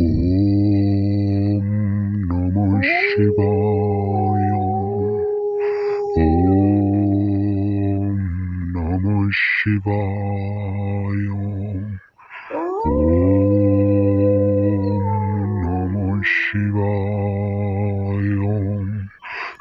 ওম নমঃ শিবায়। ওম নমঃ শিবায়। ওম নমঃ শিবায়।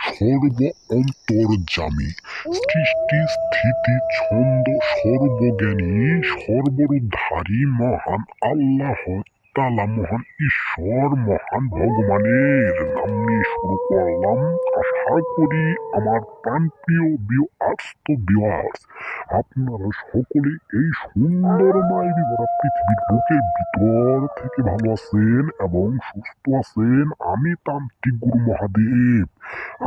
সর্ব অন্তর্জামী সৃষ্টি, স্থিতি, ছন্দ, সর্বজ্ঞানী, সর্বরূপধারী, মহান আল্লাহ তালা মহান ঈশ্বর মহান ভগবানের নাম নিয়ে শুরু করলাম। আশা করি আমার প্রাণপ্রিয় বিও আর্টস তো বিওয়ার্স আপনারা সকলে এই সুন্দর মায়েরই ভরা পৃথিবীর বুকের ভিতর থেকে ভালো আছেন এবং সুস্থ আছেন। আমি তান্ত্রিক গুরু মহাদেব,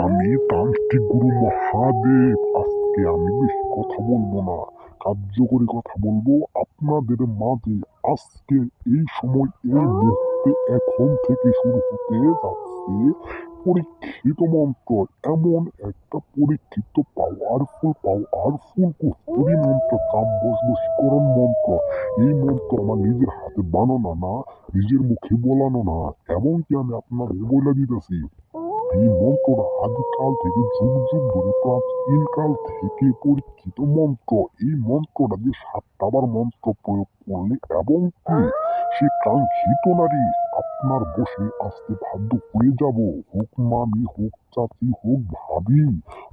আমি তান্ত্রিক গুরু মহাদেব। আজকে আমি বেশি কথা বলব না, কার্যকরী কথা বলব আপনাদের মাঝে। আজকে এই সময় এই মুহূর্তে এখন থেকে শুরু হতে যাচ্ছে পরীক্ষিত মন্ত্র। এমন একটা পরীক্ষিত পাওয়ারফুল পাওয়ারফুল কুস্তুরি মন্ত্র কাব্যস বশীকরণ মন্ত্র। এই মন্ত্র আমার নিজের হাতে বানানো না, নিজের মুখে বলানো না। এমনকি আমি আপনাদের বলে দিতেছি এই মন্ত্রটা আদিকাল থেকে যুগ যুগ ধরে প্রাচীন কাল থেকে পরীক্ষিত মন্ত্র। এই মন্ত্রটা যে সাতটাবার মন্ত্র প্রয়োগ করলে এবং সে কাঙ্ক্ষিত নারী আপনার বসে আসতে বাধ্য হয়ে যাব। হোক মামি, হোক চাচি, হোক ভাবি,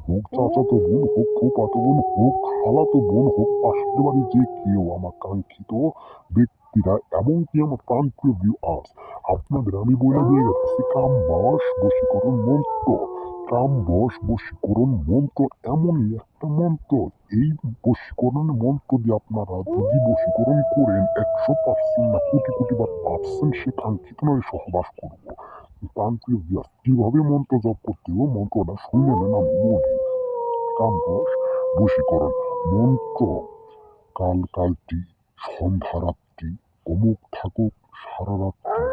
হোক চাচাতো বোন, হোক ফুপাতো বোন, হোক খালাতো বোন, হোক পাশের বাড়ি যে কেউ আমার কাঙ্ক্ষিত ব্যক্তিরা এমনকি আমার প্রান্তীয় ভিউ আর্টস আপনাদের আমি বলে দিয়ে গেছি কাম বস বশীকরণ মন্ত্র। কাম বস বশীকরণ মন্ত্র এমনই একটা মন্ত্র। এই বশীকরণ মন্ত্র দিয়ে আপনারা যদি বশীকরণ করেন, একশো পার্সেন্ট না কোটি কোটি বার পার্সেন্ট সে কাঙ্ক্ষিত নয় সহবাস করব। তান্ত্রিক ব্যাস কীভাবে মন্ত্র জপ করতে হবে? মন্ত্রটা শুনে নেন আমি বলি। কাম বস বশীকরণ মন্ত্র। কাল কালটি, সন্ধ্যা রাত্রি অমুক থাকুক সারা রাত্রি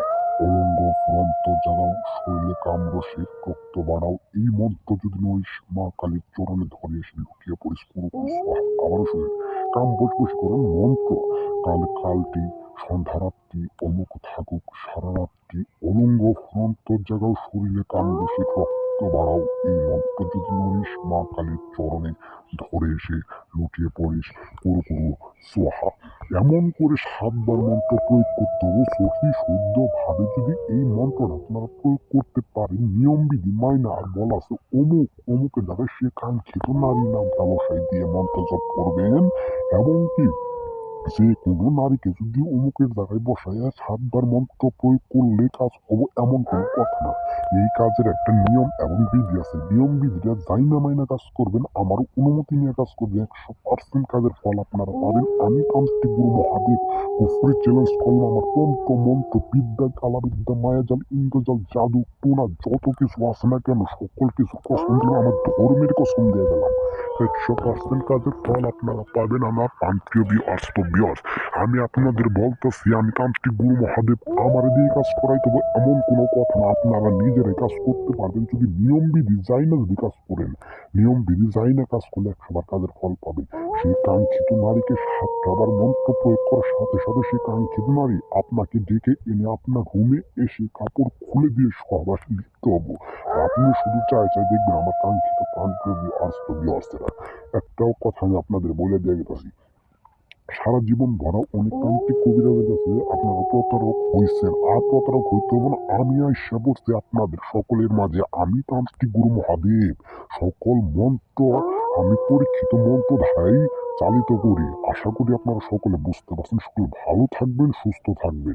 অলঙ্গ ফুরন্ত জাগাও শৈলে কামরসের রক্ত বাড়াও। এই মন্ত্র যদি ওই মা কালীর চরণে ধরে এসে লুকিয়ে পড়িস পুরো আবারও শুনে কাম বস বশীকরণ মন্ত্র। কাল কালটি সন্ধ্যারাত্রি অমুক থাকুক সারা রাত্রি অলঙ্গ ফুরন্ত জাগাও শরীরে কামরসের রক্ত বাড়াও, এই মন্ত্র যদি নড়িস মা কালীর চরণে ধরে এসে লুটিয়ে পড়িস। পুরো পুরো সোহা, এমন করে সাতবার মন্ত্র প্রয়োগ করতে হবে, সহি, শুদ্ধ ভাবে যদি এই মন্ত্রটা আপনারা প্রয়োগ করতে পারেন নিয়মবিধি মাইনা আর বলা আছে, অমুক অমুকের জায়গায় সে কাঙ্ক্ষিত নারী নাম বসাই দিয়ে মন্ত্র জপ করবেন এবং কি যে কোনো নারীকে যদি অমুকের জায়গায় বসাইয়া সাতবার মন্ত্র প্রয়োগ করলে কাজ হব এমন কোনো কথা না। এই কাজের একটা নিয়ম এবং বিধি আছে। নিয়ম বিধিটা যাই না মাইনা কাজ করবেন আমার অনুমতি নিয়ে কাজ করবেন। একশো পার্সেন্ট কাজের ফল আপনারা পাবেন। আমি তান্ত্রিক গুরু মহাদেব, কুফরি চ্যালেঞ্জ করলাম আমার তন্ত্র মন্ত্র, বিদ্যা, কালাবিদ্যা, মায়াজাল, ইন্দ্রজাল, জাদু, টোনা, যত কিছু আছে না কেন, সকল কিছু কসম দিলাম, আমার ধর্মের কসম দিয়ে গেলাম। একশো পার্সেন্ট কাজের ফল আপনারা পাবেন, আমার তান্ত্রিক বাস্তবিয়স আমি আপনাদের বলতেছি, আমি তান্ত্রিক গুরু মহাদেব আমার দিয়ে কাজ করাই, তবে এমন কোনো কথা না, আপনারা নিজেরাই কাজ করতে পারবেন। যদি নিয়ম বিধি যাই না যদি কাজ করেন, নিয়ম বিধি যাই না কাজ করলে একশোবার কাজের ফল পাবেন। সেই কাঙ্ক্ষিত নারীকে সাতটাবার মন্ত্র প্রয়োগ করার সাথে সাথে সেই কাঙ্ক্ষিত নারী আপনাকে ডেকে এনে আপনার রুমে এসে কাপড় খুলে দিয়ে সহবাস লিখতে হব। আপনি শুধু চাই চাই দেখবেন আমার কাঙ্ক্ষিত প্রাণপ্রিয় আস্তবীয় অস্ত্রা একটাও কথা আমি আপনাদের বলে দিয়ে গেছি। সারা জীবন ভরা অনেক তান্ত্রিক কাছে আপনারা প্রতারক হয়েছেন আর প্রতারক হইতে হবে না, আমি আইসা বসছি আপনাদের সকলের মাঝে। আমি তান্ত্রিক গুরু মহাদেব। সকল মন্ত্র আমি পরীক্ষিত মন্ত্র ধারাই চালিত করি। আশা করি আপনারা সকলে বুঝতে পারছেন। সকলে ভালো থাকবেন, সুস্থ থাকবেন।